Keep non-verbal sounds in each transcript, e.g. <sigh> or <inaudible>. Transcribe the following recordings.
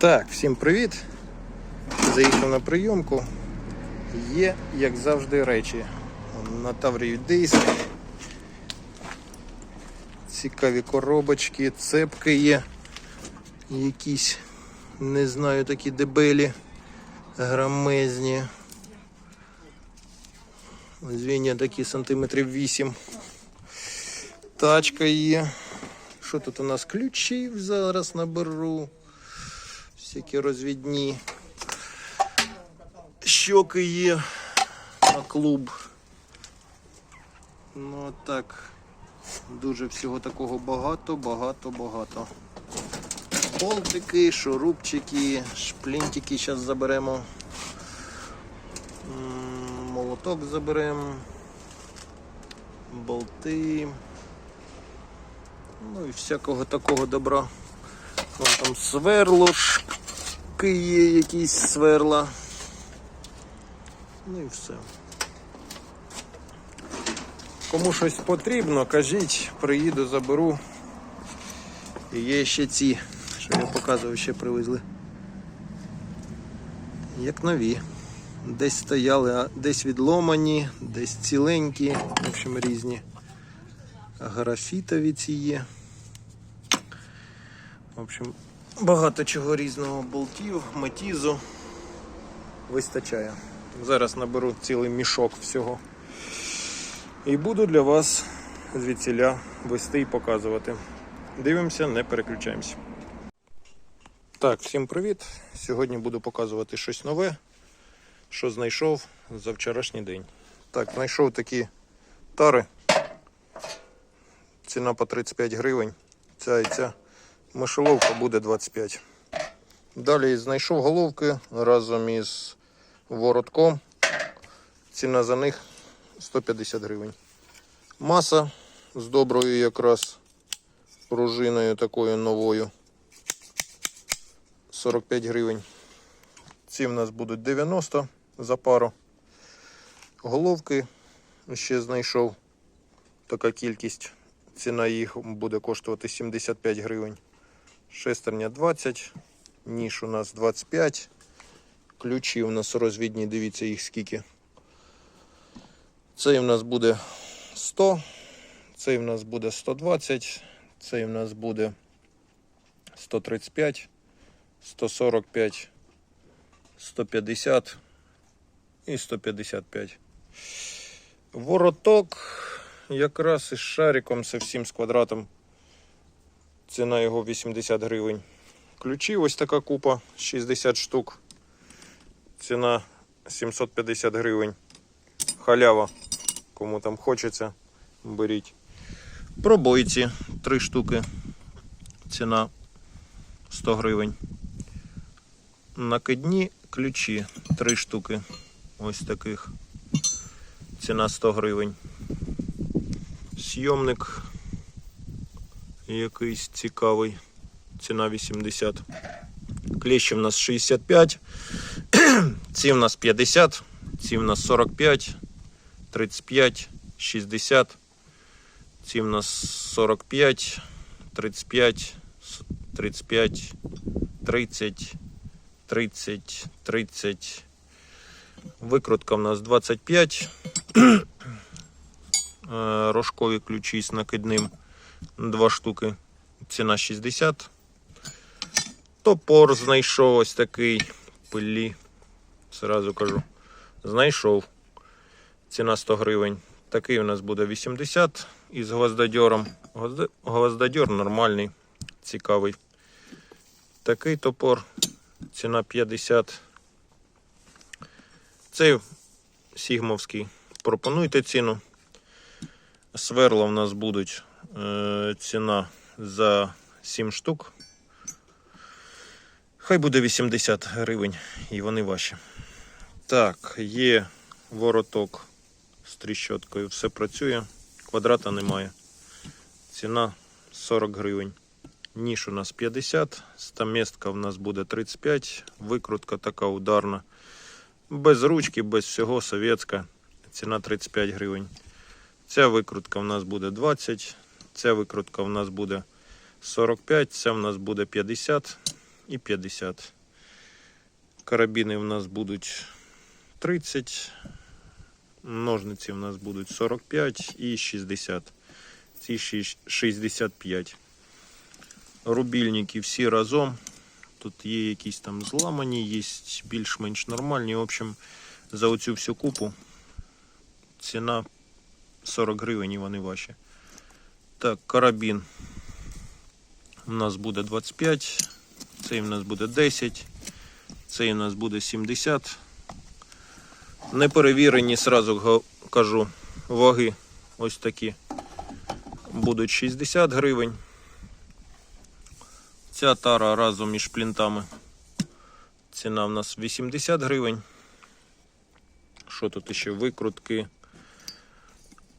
Так, всім привіт. Заїхав на прийомку. Є, як завжди, речі. На Таврію диск. Цікаві коробочки, цепки є. Якісь, не знаю, такі дебелі, грамезні. Звіння такі сантиметрів 8. Тачка є. Що тут у нас? Ключів зараз наберу. Всякі розвідні. Щоки є на клуб. Ну так. Дуже всього такого багато, багато, багато. Болтики, шурупчики, шплінтики зараз заберемо. Молоток заберемо. Болти. Ну і всякого такого добра. Вон там сверлошки є, якісь сверла. Ну і все. Кому щось потрібно, кажіть, приїду, заберу. І є ще ці, що я показував, ще привезли. Як нові. Десь стояли, а десь відломані, десь ціленькі, в общем, різні. Графітові ці є. В общем, багато чого різного болтів, матізу вистачає. Зараз наберу цілий мішок всього. І буду для вас звідсіля вести і показувати. Дивимося, не переключаємося. Так, всім привіт. Сьогодні буду показувати щось нове, що знайшов за вчорашній день. Так, знайшов такі тари. Ціна по 35 гривень. Ця і ця. Мишоловка буде 25. Далі знайшов головки разом із воротком. Ціна за них 150 гривень. Маса з доброю якраз пружиною такою новою. 45 гривень. Ці в нас будуть 90 за пару. Головки ще знайшов така кількість. Ціна їх буде коштувати 75 гривень. Шестерня 20, ніж у нас 25. Ключі у нас розвідні, дивіться їх скільки. Цей у нас буде 100, цей у нас буде 120, цей у нас буде 135, 145, 150 і 155. Вороток якраз із шариком, з всім з квадратом. Ціна його 80 гривень. Ключі ось така купа, 60 штук. Ціна 750 гривень. Халява. Кому там хочеться, беріть. Пробойці 3 штуки. Ціна 100 гривень. Накидні ключі 3 штуки. Ось таких. Ціна 100 гривень. Сйомник якийсь цікавий. Ціна 80. Клещі в нас 65. <clears throat> Ці в нас 50. Ці в нас 45, 35, 60. Ці в нас 45, 35, 35, 30, 30, 30. Викрутка в нас 25. <clears throat> Е, Рожкові ключі з накидним. Два штуки. Ціна 60. Топор знайшов ось такий пилі. Сразу кажу. Знайшов. Ціна 100 гривень. Такий у нас буде 80 із гвоздодьором. Гвоздодьор нормальний, цікавий. Такий топор. Ціна 50. Цей сігмовський. Пропонуйте ціну. Сверла в нас будуть ціна за 7 штук. Хай буде 80 гривень і вони ваші. Так, є вороток з тріщоткою, все працює, квадрата немає. Ціна 40 гривень. Ніж у нас 50, стаместка в нас буде 35, викрутка така ударна. Без ручки, без всього совєтська. Ціна 35 гривень. Ця викрутка в нас буде 20, ця викрутка в нас буде 45, ця в нас буде 50 і 50. Карабіни в нас будуть 30. Ножниці в нас будуть 45 і 60. Ці 65. Рубільники всі разом. Тут є якісь там зламані, є більш-менш нормальні. В общем, за оцю всю купу ціна 40 гривень і вони ваші. Так, карабін у нас буде 25, цей у нас буде 10, цей у нас буде 70. Неперевірені, сразу кажу, ваги ось такі будуть 60 гривень. Ця тара разом із плінтами. Ціна в нас 80 гривень. Що тут ще? Викрутки.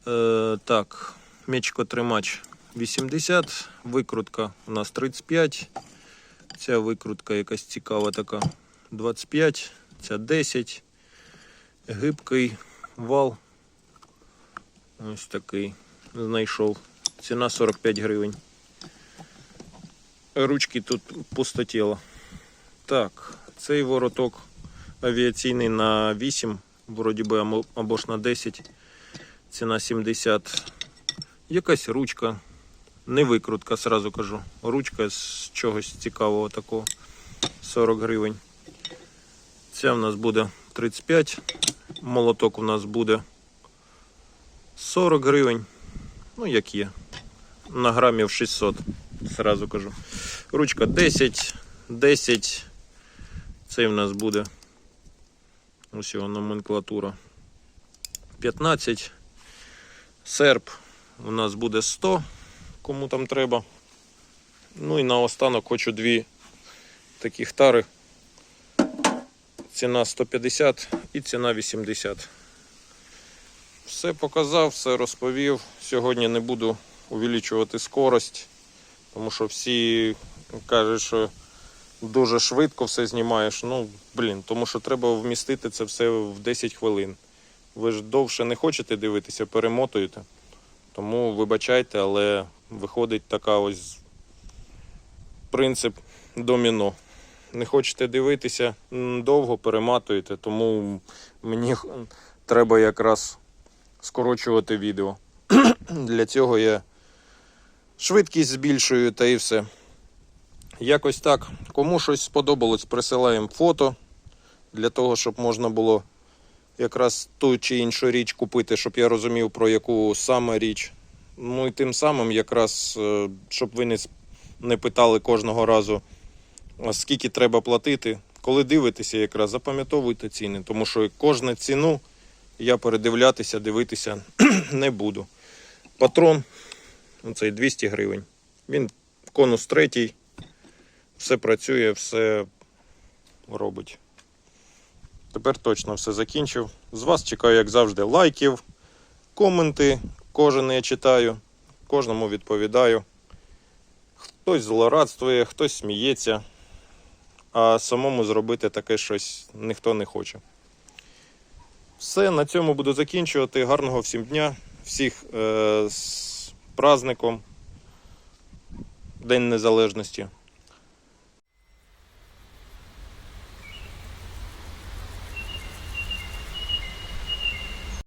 Е, так, мечко-тримач 80, викрутка у нас 35. Ця викрутка якась цікава така 25, ця 10. Гибкий вал. Ось такий. Знайшов. Ціна 45 гривень. Ручки тут пустотіло. Так, цей вороток авіаційний на 8, вроді би або ж на 10. Ціна 70. Якась ручка. Не викрутка, сразу кажу. Ручка з чогось цікавого такого. 40 гривень. Ця в нас буде 35. Молоток у нас буде 40 гривень. Ну, як є. На грамів 600. Сразу кажу. Ручка 10, 10. Цей в нас буде. Ось його номенклатура. 15. Серп у нас буде 100, кому там треба. Ну і наостанок хочу дві таких тари. Ціна 150 і ціна 80. Все показав, все розповів. Сьогодні не буду увеличувати скорость, тому що всі кажуть, що дуже швидко все знімаєш. Ну, блін, тому що треба вмістити це все в 10 хвилин. Ви ж довше не хочете дивитися, перемотуєте. Тому вибачайте, але виходить така ось принцип доміно. Не хочете дивитися довго, перематуєте, тому мені треба якраз скорочувати відео. <clears throat> Для цього я швидкість збільшую та і все. Якось так. Кому щось сподобалось, присилаємо фото для того, щоб можна було якраз ту чи іншу річ купити, щоб я розумів, про яку саме річ. Ну і тим самим, якраз, е, щоб ви не, не питали кожного разу, скільки треба платити. Коли дивитеся, якраз запам'ятовуйте ціни, тому що кожну ціну я передивлятися, дивитися <clears throat> не буду. Патрон, цей 200 гривень. Він конус третій, все працює, все робить. Тепер точно все закінчив. З вас чекаю, як завжди, лайків, коменти. Кожен я читаю, кожному відповідаю. Хтось злорадствує, хтось сміється, а самому зробити таке щось ніхто не хоче. Все, на цьому буду закінчувати. Гарного всім дня, всіх е, з праздником, День Незалежності.